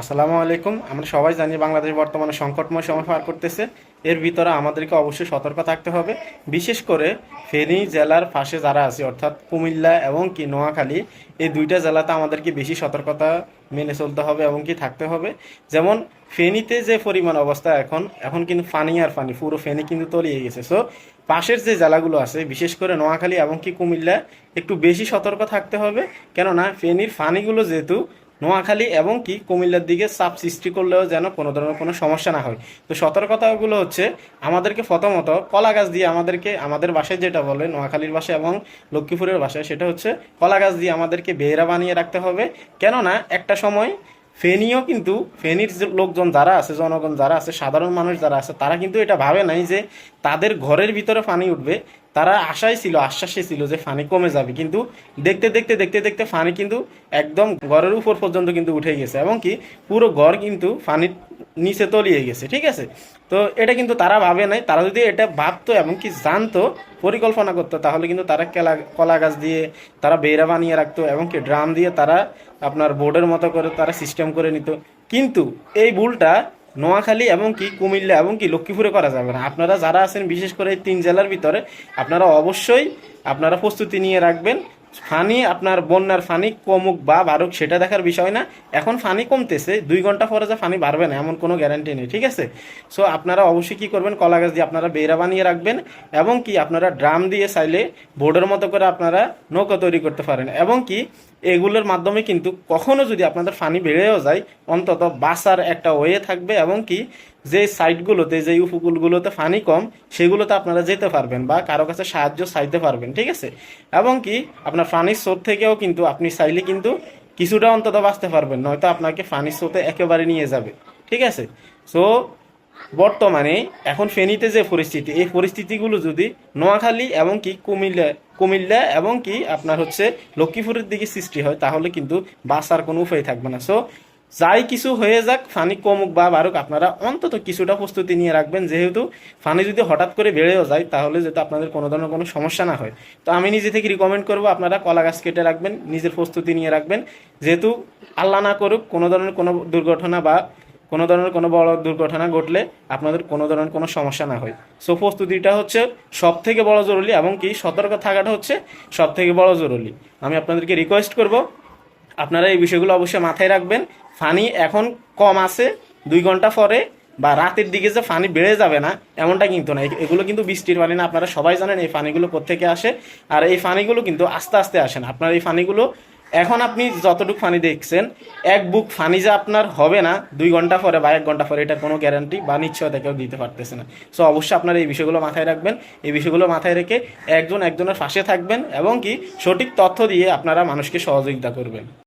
আসসালামু আলাইকুম। আমরা সবাই জানি বাংলাদেশ বর্তমানে সংকটময় সময় পার করতেছে। এর ভিতরে আমাদেরকে অবশ্যই সতর্ক থাকতে হবে। বিশেষ করে ফেনী জেলার পাশে যারা আছে, অর্থাৎ কুমিল্লা এবং কি নোয়াখালী, এই দুইটা জেলাতে আমাদেরকে বেশি সতর্কতা মেনে চলতে হবে এবং কি থাকতে হবে। যেমন, ফেনীতে যে পরিমাণ অবস্থা এখন এখন কিন্তু ফানি আর ফানি পুরো ফেনী কিন্তু তলিয়ে গেছে। সো পাশের যে জেলাগুলো আছে, বিশেষ করে নোয়াখালী এবং কি কুমিল্লা, একটু বেশি সতর্ক থাকতে হবে। কেননা, ফেনীর ফানিগুলো যেহেতু নোয়াখালী এবং কি কুমিল্লার দিকে চাপ সৃষ্টি করলেও যেন কোনো ধরনের কোনো সমস্যা না হয়। তো সতর্কতাগুলো হচ্ছে, আমাদেরকে প্রথমত কলা গাছ দিয়ে আমাদেরকে, আমাদের বাসায় যেটা বলে, নোয়াখালীর বাসায় এবং লক্ষ্মীপুরের বাসায়, সেটা হচ্ছে কলা গাছ দিয়ে আমাদেরকে বেহরা বানিয়ে রাখতে হবে। কেননা একটা সময় ফেনীও কিন্তু ফেনীর লোকজন যারা আছে, জনগণ যারা আছে, সাধারণ মানুষ যারা আছে, তারা কিন্তু এটা ভাবে নাই যে তাদের ঘরের ভিতরে পানি উঠবে। তারা আশাই ছিল, আশ্বাসে ছিল যে ফানি কমে যাবে। কিন্তু দেখতে দেখতে দেখতে দেখতে ফানি কিন্তু একদম ঘরের উপর পর্যন্ত কিন্তু উঠে গেছে। এবং কি পুরো ঘর কিন্তু ফানির নিচে তলিয়ে গেছে, ঠিক আছে? তো এটা কিন্তু তারা ভাবে নাই। তারা যদি এটা ভাবতো এবং কি জানতো, পরিকল্পনা করতো, তাহলে কিন্তু তারা কেলা, কলা গাছ দিয়ে তারা বেড়া বানিয়ে রাখতো এবং কি ড্রাম দিয়ে তারা আপনার বোর্ডের মতো করে তারা সিস্টেম করে নিত। কিন্তু এই ভুলটা নোয়াখালী এবং কি কুমিল্লা এবং কি লক্ষ্মীপুরে করা যাবে না। আপনারা যারা আছেন, বিশেষ করে এই তিন জেলার ভিতরে, আপনারা অবশ্যই আপনারা প্রস্তুতি নিয়ে রাখবেন। ফানি, আপনার বন্যার ফানি, কমুক বা বাড়ুক, সেটা দেখার বিষয় না। এখন ফানি কমতেছে, দুই ঘণ্টা পরে যে ফানি বাড়বে না, এমন কোনো গ্যারান্টি নেই, ঠিক আছে? সো আপনারা অবশ্যই কী করবেন, কলা গাছ দিয়ে আপনারা বেড়া বানিয়ে রাখবেন এবং কি আপনারা ড্রাম দিয়ে চাইলে বোর্ডের মতো করে আপনারা নৌকা তৈরি করতে পারেন। এবং কি, এগুলোর মাধ্যমে কিন্তু কখনো যদি আপনাদের ফানি বেড়েও যায়, অন্তত বাসার একটা ওয়ে থাকবে এবং কি, যে সাইটগুলোতে যে উপকূলগুলোতে ফানি কম, সেগুলোতে আপনারা যেতে পারবেন বা কারও কাছে সাহায্য চাইতে পারবেন, ঠিক আছে? এবং কি, আপনার ফানির স্রোত থেকেও কিন্তু আপনি চাইলে কিন্তু কিছুটা অন্তত বাঁচতে পারবেন, নয়তো আপনাকে ফানির স্রোতে একেবারে নিয়ে যাবে, ঠিক আছে? সো বর্তমানে এখন ফেনীতে যে পরিস্থিতি, এই পরিস্থিতিগুলো যদি নোয়াখালী এবং কি কুমিল্লা কুমিল্লা এবং কি আপনার হচ্ছে লক্ষ্মীপুরের দিকে সৃষ্টি হয়, তাহলে কিন্তু বাঁচার কোনো উপায় থাকবে না। সো যাই কিছু হয়ে যাক, ফানি কমুক বা বাড়ুক আপনারা অন্তত কিছুটা প্রস্তুতি নিয়ে রাখবেন। যেহেতু ফানি যদি হঠাৎ করে বেড়েও যায়, তাহলে যাতে আপনাদের কোনো ধরনের কোনো সমস্যা না হয়। তো আমি নিজে থেকে রিকমেন্ড করব, আপনারা কলা গাছ কেটে রাখবেন, নিজের প্রস্তুতি নিয়ে রাখবেন। যেহেতু আল্লাহ না করুক, কোনো ধরনের কোনো দুর্ঘটনা বা কোনো ধরনের কোনো বড় দুর্ঘটনা ঘটলে আপনাদের কোনো ধরনের কোনো সমস্যা না হয়। সো প্রস্তুতিটা হচ্ছে সব থেকে বড় জরুরি এবং কি সতর্ক থাকাটা হচ্ছে সব থেকে বড় জরুরি। আমি আপনাদেরকে রিকোয়েস্ট করব, আপনারা এই বিষয়গুলো অবশ্যই মাথায় রাখবেন। ফানি এখন কম আছে, দুই ঘণ্টা পরে বা রাতের দিকে যে ফানি বেড়ে যাবে না, এমনটা কিন্তু না। এগুলো কিন্তু বৃষ্টির পানি না, আপনারা সবাই জানেন এই ফানিগুলো কোথেকে আসে। আর এই ফানিগুলো কিন্তু আস্তে আস্তে আসে না। আপনার এই ফানিগুলো, এখন আপনি যতটুকু ফানি দেখছেন, এক বুক ফানি যে আপনার হবে না, দুই ঘণ্টা পরে বা এক ঘণ্টা পরে এটার কোনো গ্যারান্টি বা নিশ্চয়তা কেউ দিতে পারতেছে না। সো অবশ্যই আপনারা এই বিষয়গুলো মাথায় রাখবেন। এই বিষয়গুলো মাথায় রেখে একজন একজনের পাশে থাকবেন এবং কি সঠিক তথ্য দিয়ে আপনারা মানুষকে সহযোগিতা করবেন।